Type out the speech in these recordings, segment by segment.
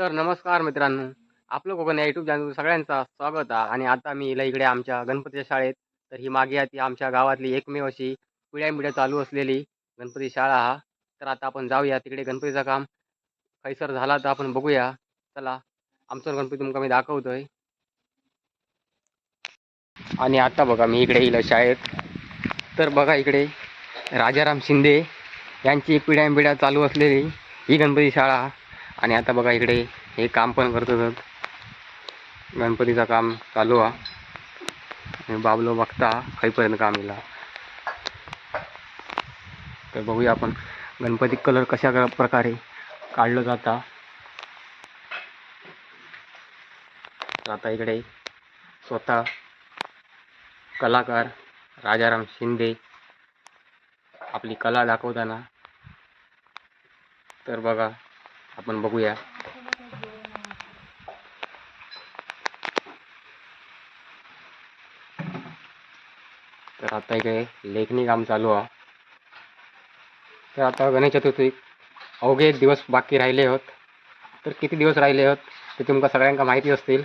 तर नमस्कार मित्रांनो आपलं कोकण या युट्यूब चॅनल सगळ्यांचा स्वागत आहे. आणि आता मी इला इकडे आमच्या गणपतीच्या शाळेत तर ही मागे आहे ती आमच्या गावातली एकमेव अशी पिढ्या पिढ्या चालू असलेली गणपती शाळा हा. तर आता आपण जाऊया तिकडे गणपतीचं काम. खैसर झाला तर आपण बघूया. चला आमचा गणपती तुमका मी दाखवतोय. आणि आता बघा मी इकडे येईल शाळेत. तर बघा इकडे राजाराम शिंदे यांची पिढ्या चालू असलेली ही गणपती शाळा. आणि आता बघा इकडे हे काम पण करतात गणपतीचं काम चालू आहे. बाबलो बघता खाईपर्यंत काम येईल. तर बघूया आपण गणपती कलर कशा क- प्रकारे काढलं जाता. आता इकडे स्वतः कलाकार राजाराम शिंदे आपली कला दाखवताना. तर बघा आपण बघूया. तर आता इकडे लेखणी काम चालू आहे. तर आता गणेश चतुर्थी अवघे एक दिवस बाकी राहिले आहोत तर किती दिवस राहिले आहोत ते तुमका सगळ्यांका माहिती असतील.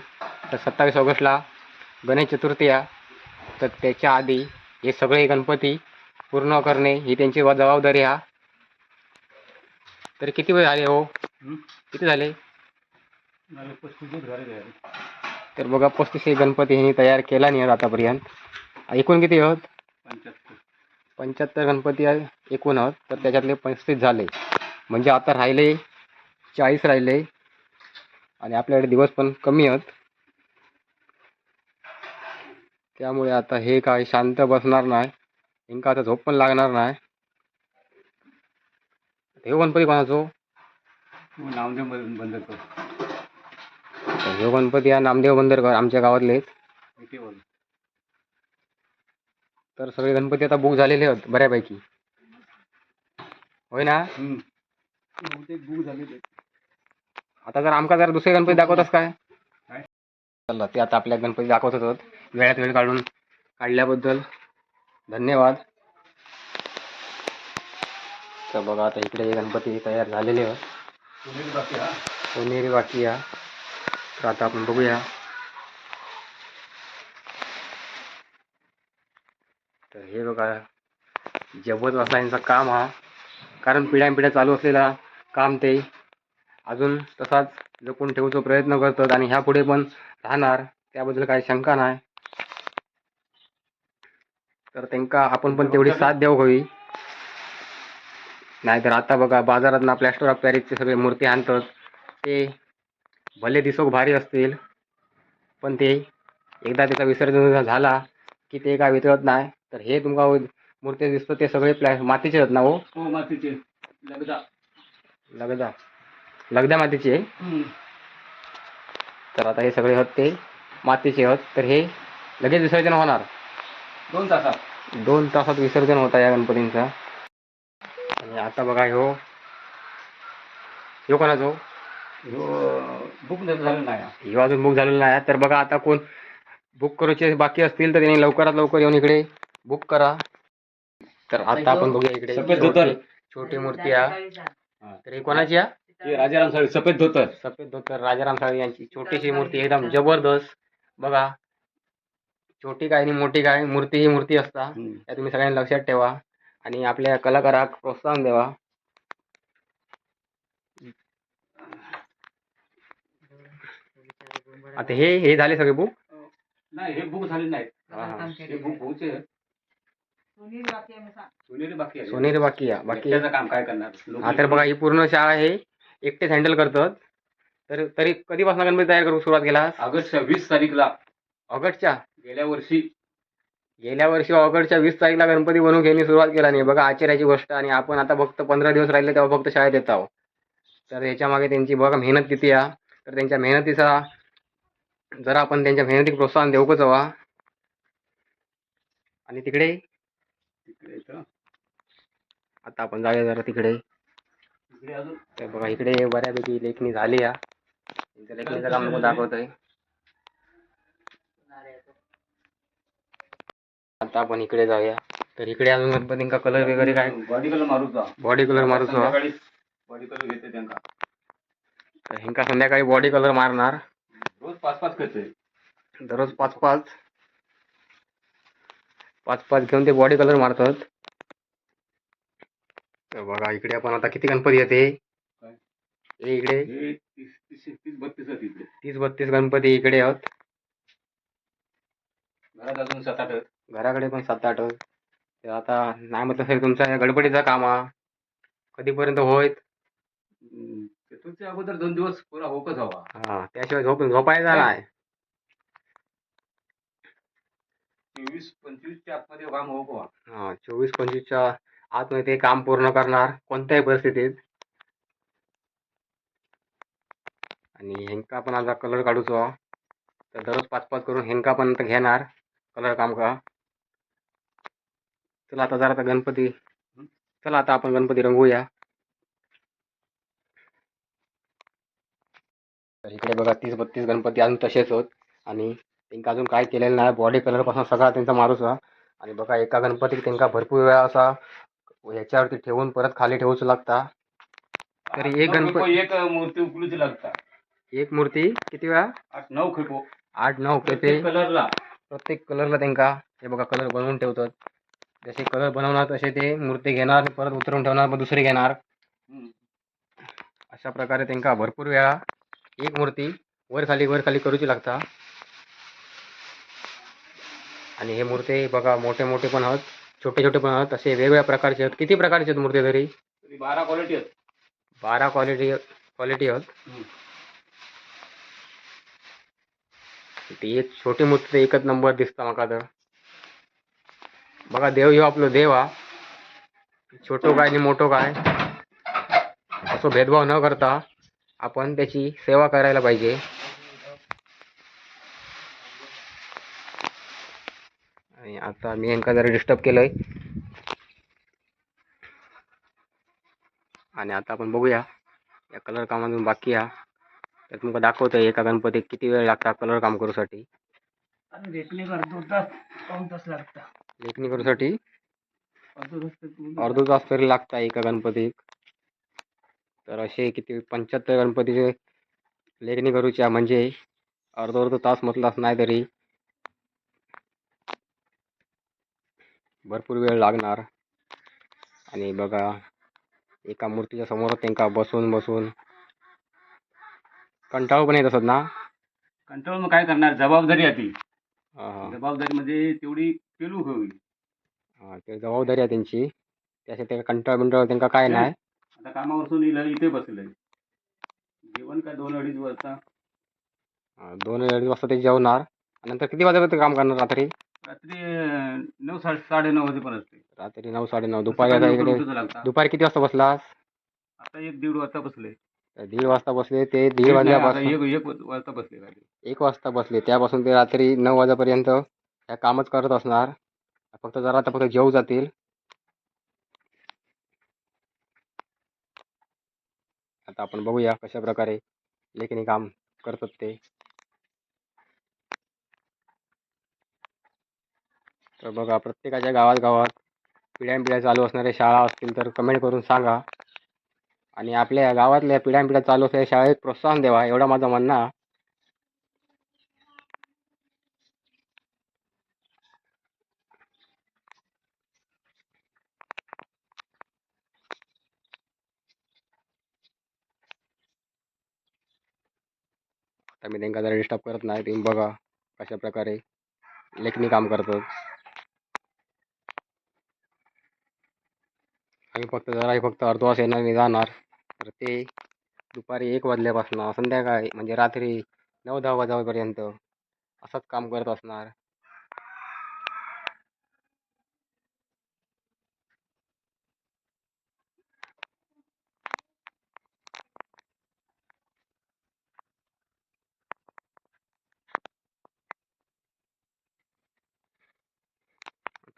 तर सत्तावीस ऑगस्टला गणेश चतुर्थी आहे. तर त्याच्या आधी हे सगळे गणपती पूर्ण करणे ही त्यांची जबाबदारी आहे. तर किती वेळ झाले हो? किती झाले? तर बघा पस्तीस हे गणपती ह्यांनी तयार केला नाही आतापर्यंत. एकूण किती आहोत? पंच्याहत्तर. गणपती एकूण आहोत. तर त्याच्यातले पस्तीस झाले. म्हणजे आता राहिले चाळीस राहिले. आणि आपल्याकडे दिवस पण कमी आहेत. त्यामुळे आता हे काय शांत बसणार नाही. इंका आता झोप पण लागणार नाही. हे गणपती कोणाचो? नामदेव बंद कर तर ह्यो गणपती हा नामदेव बंदरकर आमच्या इथे बोल. तर सगळे गणपती आता बुक झालेले आहेत बऱ्यापैकी. होय ना? बहुतेक बुक झाले ते आता जर आमका जर दुसरे गणपती दाखवतस काय? काय? चला ते आता आपल्या गणपती दाखवत होत वेळात वेळ काढून काढल्याबद्दल धन्यवाद. तर बघा आता इकडे गणपती तयार झालेले आहेत. बाकी हा सोनेरी बाकी तर आता आपण बघूया. तर हे बघा जबत वसायांचं काम हा. कारण पिढ्या पिढ्या चालू असलेला काम ते. अजून तसाच जपून ठेवूचा प्रयत्न करतात आणि ह्या पुढे पण राहणार. त्याबद्दल काही शंका नाही. तर त्यांका आपण पण तेवढी साथ देऊ हवी नाहीतर आता बघा बाजारात ना प्लॅस्टर ऑफ पॅरिसचे सगळे मूर्ती आणतात. ते भले दिसोक भारी असतील पण ते एकदा त्याचा विसर्जन झाला की ते काय वितळत नाही तर हे तुमका मूर्ती दिसतं ते सगळे प्लॅ मातीचे आहेत ना हो? हो मातीचे. लगदा. लगदा. लगद्या मातीचे. तर आता हे सगळे आहेत ते मातीचे आहेत. तर हे लगेच विसर्जन होणार? दोन तासात. दोन तासात विसर्जन होता या गणपतींचा. आणि आता बघा ह्यो. ह्यो कोणाचो? बुक झालं नाही. ह्यो अजून बुक झालेला नाही. तर बघा आता कोण बुक करूचे बाकी असतील तर त्यांनी लवकरात लवकर येऊन इकडे बुक करा. तर आता आपण बघूया इकडे. सफेद धोतर. छोटी- मूर्ती तर ही कोणाची आहे? राजाराम साळी सफेद धोतर. सफेद धोतर राजाराम साळवी यांची. छोटीशी मूर्ती एकदम जबरदस्त. बघा. छोटी काय आणि मोठी काय मूर्ती ही मूर्ती असता. त्या तुम्ही सगळ्यांनी लक्षात ठेवा. आणि आपल्या कलाकाराक प्रोत्साहन द्यावा आता हे हे झाले सगळे बुक नाही हे बुक झाले नाहीत. हा, हा. हे बुक होऊचे. सोनेरी बाकी आहे सोनेरी बाकी आहे. बाकी त्याचं काम काय करणार? हा तर बघा ही पूर्ण शाळा हे एकटेच हँडल करतात. तर तरी कधीपासून गणपती तयार करू सुरुवात केला ऑगस्टच्या वीस तारीखला. ऑगस्टच्या? गेल्या वर्षी. गेल्या वर्षी ऑगस्टच्या वीस तारीखला गणपती बनवून घ्यायला सुरुवात केला नाही बघा आश्चर्याची गोष्ट आणि आपण आता फक्त पंधरा दिवस राहिले तेव्हा फक्त शाळेत येत आहोत. तर याच्या मागे त्यांची बघा मेहनत किती आहे. तर त्यांच्या मेहनतीचा जरा आपण त्यांच्या मेहनतीक प्रोत्साहन देऊकच हवा आणि तिकडे. आता आपण जाऊया जरा तिकडे. तर बघा इकडे बऱ्यापैकी लेखणी झाली आहे. त्यांचं लेखणीचं काम दाखवतोय. आता आपण इकडे जाऊया. तर इकडे अजून गणपतींका कलर वगैरे काय? बॉडी कलर मारूचा बॉडी कलर मारूचो बॉडी कलर घेते त्यांना. तर ह्यांका संध्याकाळी बॉडी कलर मारणार. रोज पाच पाच आहे दररोज पाच पाच. पाच पाच घेऊन ते बॉडी कलर मारतात. तर बघा इकडे आपण आता किती गणपती येते? इकडे. तीस तीस तीस बत्तीस गणपती इकडे आहेत. घरात अजून सात आठ. घराकडे पण सात आठ. तर आता नाही म्हटलं तरी तुमचा या गडबडीचा काम हा. कधीपर्यंत होईत ते तुमच्या अगोदर दोन दिवस पुरा होकच हवा. हा त्याशिवाय झोप झोपायचा नाही. चोवीस पंचवीसच्या आतमध्ये काम होक हा चोवीस पंचवीसच्या आतमध्ये ते काम पूर्ण करणार कोणत्याही परिस्थितीत. आणि हेंका पण आता कलर काढूचो. तर दररोज पाच पाच करून हेंका पण घेणार कलर काम का. चला आता जरा आता गणपती चला आता आपण गणपती रंगवूया. तर इकडे बघा तीस बत्तीस गणपती अजून तसेच होत. आणि त्यांका अजून काय केलेलं नाही बॉडी कलरपासून सगळा त्यांचा मारूचा आणि बघा एका गणपतीक त्यांका भरपूर वेळा असा ह्याच्यावरती ठेवून परत खाली ठेवूच लागता. तरी एक गणपत- एक मूर्ती उकलूची लागता. एक मूर्ती किती वेळा? आठ नऊ खेपो. आठ नऊ खेपे. प्रत्येक कलरला प्रत्येक कलरला त्यांका हे बघा कलर बनवून ठेवतात. जसे कलर बनवणार तसे ते मूर्ती घेणार परत उतरवून ठेवणार मग दुसरी घेणार. अशा प्रकारे त्यांका भरपूर वेळा एक मूर्ती वर खाली वर खाली करूची लागता. आणि हे मूर्ती बघा मोठे मोठे पण आहेत छोटे छोटे पण आहेत. असे वेगवेगळ्या प्रकारचे आहेत. किती प्रकारचे आहेत मूर्ती तरी? बारा क्वालिटी आहेत. बारा क्वालिटी क्वालिटी आहेत. ती एक छोटी मूर्ती एकच नंबर दिसता म्हाका तर. बघा देव ह्यो आपलो देव हा. छोटो काय आणि मोठो काय असो भेदभाव न करता आपण त्याची सेवा करायला पाहिजे. आणि आता मी यांका जरा डिस्टर्ब केलंय. आणि आता आपण बघूया या कलर कामातून बाकी हा. तर तुमका दाखवतोय एका गणपतीत किती वेळ लागता कलर काम करूसाठी. आणि देखणे अर्धो तास पाऊन तास लागता. लेखणी करूसाठी अर्धो तास तर पूर्ण अर्धा तास तरी लागता एका गणपतीक तर असे किती पंच्याहत्तर गणपतीचे लेखणी करूच्या म्हणजे अर्धा अर्धा तास म्हटलाच नाही तरी भरपूर वेळ लागणार. आणि बघा एका मूर्तीच्या समोर त्यांका बसून बसून कंटाळू पण येत असत ना? कंट्रोल मग काय करणार? जबाबदारी आहे ती. हा, हा. जबाबदारी म्हणजे तेवढी पेलू होईल हा ते जबाबदारी आहे त्यांची. त्यासाठी कंटाळ बिंटाळ त्यांका काय नाही. आता कामावरसून येईल इथे बसलंय जेवण काय दोन अडीच वाजता? हा, दोन अडीच वाजता ते जेवणार. आणि नंतर किती वाजेपर्यंत काम करणार रात्री? रात्री अं, नऊ साडे साडे नऊ वाजेपर्यंत. असते. रात्री नऊ साडेनऊ दुपारी आता सकाळी इकडे लवकर उठायचं लागतं. दुपारी किती वाजता बसलास? आता एक दीड वाजता बसले तर दीड वाजता बसले ते दीड वाजल्यापासून एक एक वाजता बसले एक वाजता बसले त्यापासून ते रात्री नऊ वाजेपर्यंत ह्या कामच करत असणार. फक्त जरा आता फक्त जेऊ जातील. आता आपण बघूया कशा प्रकारे लेखणी काम करतात ते. तर बघा प्रत्येकाच्या गावात गावात पिढ्यानपिढ्या चालू असणाऱ्या शाळा असतील तर कमेंट करून सांगा. आणि आपल्या गावातल्या पिढ्यानपिढ्या चालू असलेल्या शाळेत प्रोत्साहन द्यावा एवढा माझं म्हणणं आता मी त्यांना जरा डिस्टर्ब करत नाही तुम्ही बघा कशा प्रकारे लेखणी काम करतो. आम्ही फक्त जरा फक्त अर्धवास येणार आणि जाणार. तर ते दुपारी एक वाजल्यापासून संध्याकाळी म्हणजे रात्री नऊ दहा वाजेपर्यंत असंच काम करत असणार.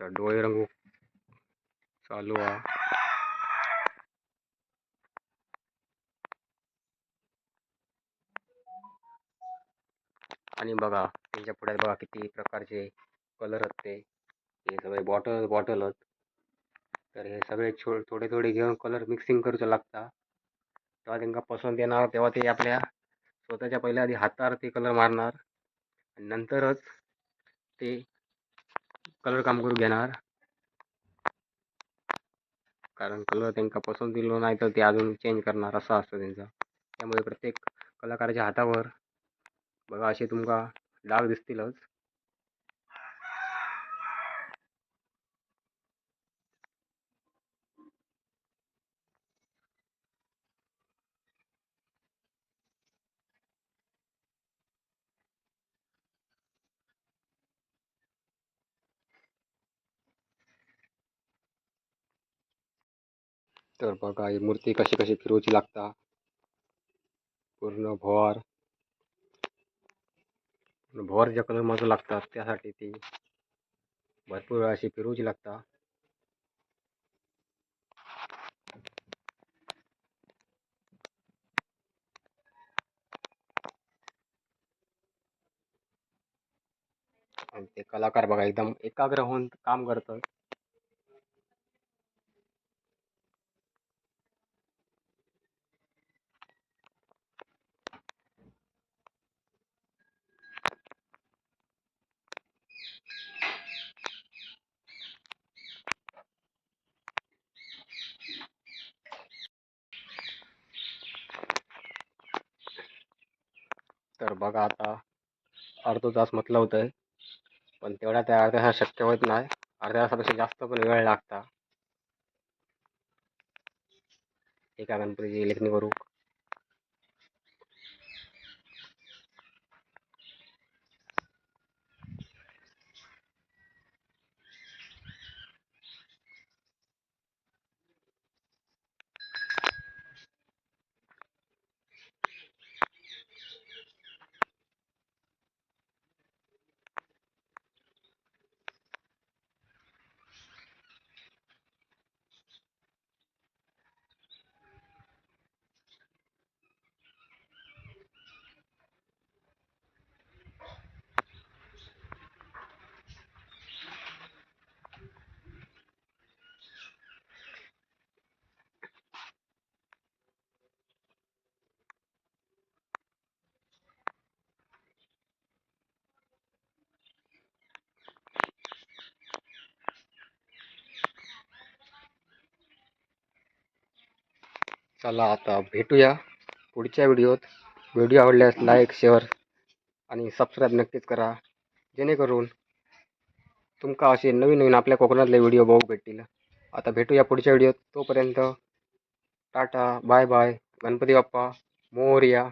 डोळे रंगू. चालू आहे आणि बघा त्यांच्या पुढे बघा किती प्रकारचे कलर आहेत ते. हे सगळे बॉटल बॉटल आहेत. तर हे सगळे छो थोडे थोडे घेऊन कलर मिक्सिंग करूचं लागता. तेव्हा त्यांना पसंत येणार तेव्हा ते आपल्या स्वतःच्या पहिल्या आधी हातावर ते कलर मारणार. आणि नंतरच ते कलर काम करून घेणार. कारण कलर त्यांना पसंत दिलो नाही तर ते अजून चेंज करणार असं असतं त्यांचं. त्यामुळे प्रत्येक कलाकाराच्या हातावर बघा असे तुमका डाग दिसतीलच. तर बघा ही मूर्ती कशी कशी फिरवची लागता. पूर्ण भोवार भोवारच्या कलर माझं लागतात त्यासाठी ती भरपूर वेळा अशी फिरवची लागता आणि ते कलाकार बघा एकदम एकाग्र होऊन काम करतात तर बघा आता अर्धा तास म्हटलं होतं. पण तेवढा त्या अर्ध्या तासात शक्य होत नाही. अर्ध्या तासापेक्षा जास्त पण वेळ लागता. एका गणपतीची लेखणी करू. चला आता भेटूया पुढच्या व्हिडिओत. व्हिडिओ आवडल्यास लाईक शेअर आणि सबस्क्राईब नक्कीच करा. जेणेकरून तुमका असे नवीन नवीन आपल्या कोकणातले व्हिडिओ बघू भेटतील. आता भेटूया पुढच्या व्हिडिओत. तोपर्यंत tata bye bye Ganpati Bappa Morya.